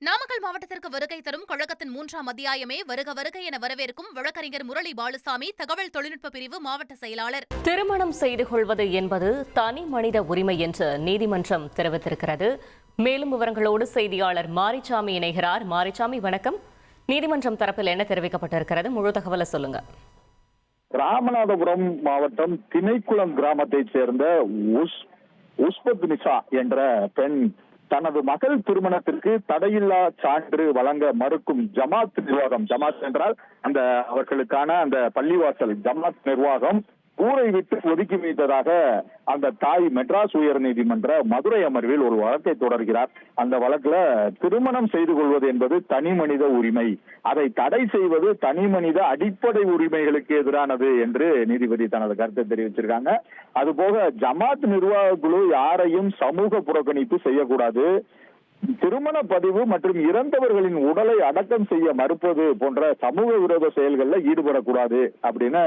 நாமக்கல் மாவட்டத்திற்கு வருகை தரும் கழகத்தின் மூன்றாம் அத்தியாயமே வருக வருக என வரவேற்கும் வழக்கறிஞர் முரளி பாலுசாமி தகவல் தொழில்நுட்ப பிரிவு மாவட்ட செயலாளர். திருமணம் செய்து கொள்வது என்பது தனி மனித உரிமை என்று நீதிமன்றம் தெரிவித்திருக்கிறது. மேலும் விவரங்களோடு செய்தியாளர் மாரிச்சாமி இணைகிறார். மாரிச்சாமி வணக்கம். நீதிமன்றம் தரப்பில் என்ன தெரிவிக்கப்பட்டிருக்கிறது? முழு தகவலை சொல்லுங்க. ராமநாதபுரம் மாவட்டம் திணைக்குளம் கிராமத்தைச் சேர்ந்த உஸ் உஸ்பத் நிசா என்ற பெண் தனது மகள் திருமணத்திற்கு தடையில்லா சான்று வழங்க மறுக்கும் ஜமாத் நிர்வாகம். ஜமாத் என்றால் அந்த அவர்களுக்கான அந்த பள்ளிவாசல் ஜமாத் நிர்வாகம் ஊரை விட்டு ஒதுக்கி வைத்ததாக அந்த தாய் மெட்ராஸ் உயர் நீதிமன்ற மதுரை அமர்வில் ஒரு வழக்கை தொடர்கிறார். அந்த வழக்குல திருமணம் செய்து கொள்வது என்பது தனி மனித உரிமை. அதை தடை செய்வது தனி மனித அடிப்படை உரிமைகளுக்கு எதிரானது என்று நீதிபதி தனது கருத்தை தெரிவிச்சிருக்காங்க. அதுபோக ஜமாத் நிர்வாக குழு யாரையும் சமூக புறக்கணிப்பு செய்யக்கூடாது. திருமண பதிவு மற்றும் இறந்தவர்களின் உடலை அடக்கம் செய்ய மறுப்பது போன்ற சமூக விரோத செயல்களில் ஈடுபடக்கூடாது அப்படின்னு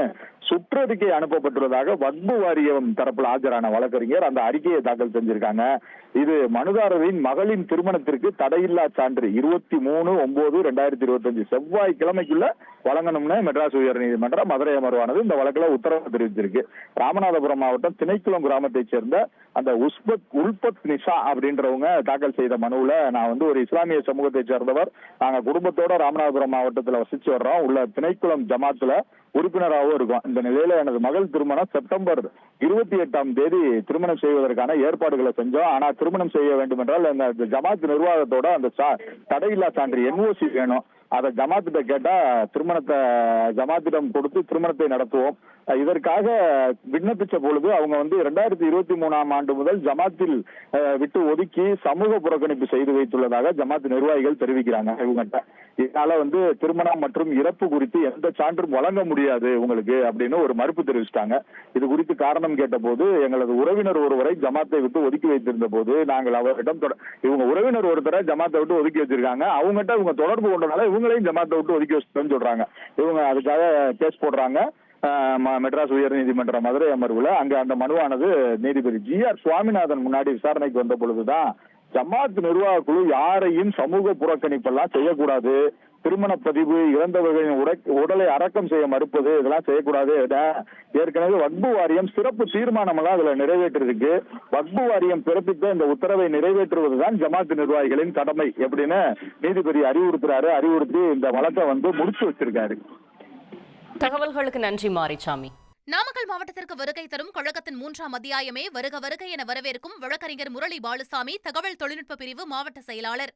சுற்றறிக்கை அனுப்பப்பட்டுள்ளதாக வக்பு வாரியம் தரப்பில் ஆஜரான வழக்கறிஞர் அந்த அறிக்கையை தாக்கல் செஞ்சிருக்காங்க. இது மனுதாரரின் மகளின் திருமணத்திற்கு தடையில்லா சான்று இருபத்தி மூணு ஒன்பது ரெண்டாயிரத்தி இருபத்தஞ்சு செவ்வாய் கிழமைக்குள்ள வழங்கணும்னு மெட்ராஸ் உயர் நீதிமன்றம் மதுரை அமர்வானது இந்த வழக்குல உத்தரவு தெரிவிச்சிருக்கு. ராமநாதபுரம் மாவட்டம் திணைக்குளம் கிராமத்தைச் சேர்ந்த அந்த உஸ்பத் உல்பத் நிஷா அப்படின்றவங்க தாக்கல் செய்த மனுவில் நான் வந்து ஒரு இஸ்லாமிய சமூகத்தை சேர்ந்தவர். நாங்கள் குடும்பத்தோட ராமநாதபுரம் மாவட்டத்தில் வசிச்சு வர்றோம். உள்ள திணைக்குளம் ஜமாத்தில் உறுப்பினராகவும் இருக்கும். இந்த நிலையில எனது மகள் திருமணம் செப்டம்பர் இருபத்தி எட்டாம் தேதி திருமணம் செய்வதற்கான ஏற்பாடுகளை செஞ்சோம். ஆனா திருமணம் செய்ய வேண்டும் என்றால் அந்த ஜமாத் நிர்வாகத்தோட அந்த சா- தடையில்லா சான்று என்ஓசி வேணும். அதை ஜமாத்திட்ட கேட்டா திருமணத்தை ஜமாத்திடம் கொடுத்து திருமணத்தை நடத்துவோம். இதற்காக விண்ணப்பிச்ச பொழுது அவங்க வந்து இரண்டாயிரத்தி இருபத்தி மூணாம் ஆண்டு முதல் ஜமாத்தில் விட்டு ஒதுக்கி சமூக புறக்கணிப்பு செய்து வைத்துள்ளதாக ஜமாத் நிர்வாகிகள் தெரிவிக்கிறாங்க இவங்ககிட்ட. இதனால வந்து திருமணம் மற்றும் இறப்பு குறித்து எந்த சான்றும் வழங்க முடியாது உங்களுக்கு அப்படின்னு ஒரு மறுப்பு தெரிவிச்சிட்டாங்க. இது குறித்து காரணம் கேட்டபோது எங்களது உறவினர் ஒருவரை ஜமாத்தை விட்டு ஒதுக்கி வைத்திருந்த போது நாங்கள் அவரிடம் இவங்க உறவினர் ஒருத்தரை ஜமாத்தை விட்டு ஒதுக்கி வச்சிருக்காங்க. அவங்ககிட்ட இவங்க தொடர்பு கொண்டனால இவங்களையும் ஜமாத்தை விட்டு ஒதுக்கி வச்சுட்டோம்னு சொல்றாங்க. இவங்க அதுக்காக கேஸ் போடுறாங்க. மெட்ராஸ் உயர் நீதிமன்ற மதுரை அமர்வுல. அங்க அந்த மனுவானது நீதிபதி ஜி ஆர் சுவாமிநாதன் முன்னாடி விசாரணைக்கு வந்த பொழுதுதான் ஜமாத் நிர்வாக குழு யாரையும் சமூக புறக்கணிப்பெல்லாம் செய்யக்கூடாது. திருமண பதிவு இறந்தவர்களின் உடை- உடலை அடக்கம் செய்ய மறுப்பது இதெல்லாம் செய்யக்கூடாது. ஏற்கனவே வக்பு வாரியம் சிறப்பு தீர்மானம் எல்லாம் அதுல நிறைவேற்றிருக்கு. வக்பு வாரியம் பிறப்பித்த இந்த உத்தரவை நிறைவேற்றுவதுதான் ஜமாத் நிர்வாகிகளின் கடமை எப்படின்னு நீதிபதி அறிவுறுத்துறாரு. அறிவுறுத்தி இந்த வழக்கை வந்து முடிச்சு வச்சிருக்காரு. தகவல்களுக்கு நன்றி மாரிச்சாமி. நாமக்கல் மாவட்டத்திற்கு வருகை தரும் கழகத்தின் மூன்றாம் அத்தியாயமே வருக வருக என வரவேற்கும் வழக்கறிஞர் முரளி பாலுசாமி தகவல் தொழில்நுட்ப பிரிவு மாவட்ட செயலாளர்.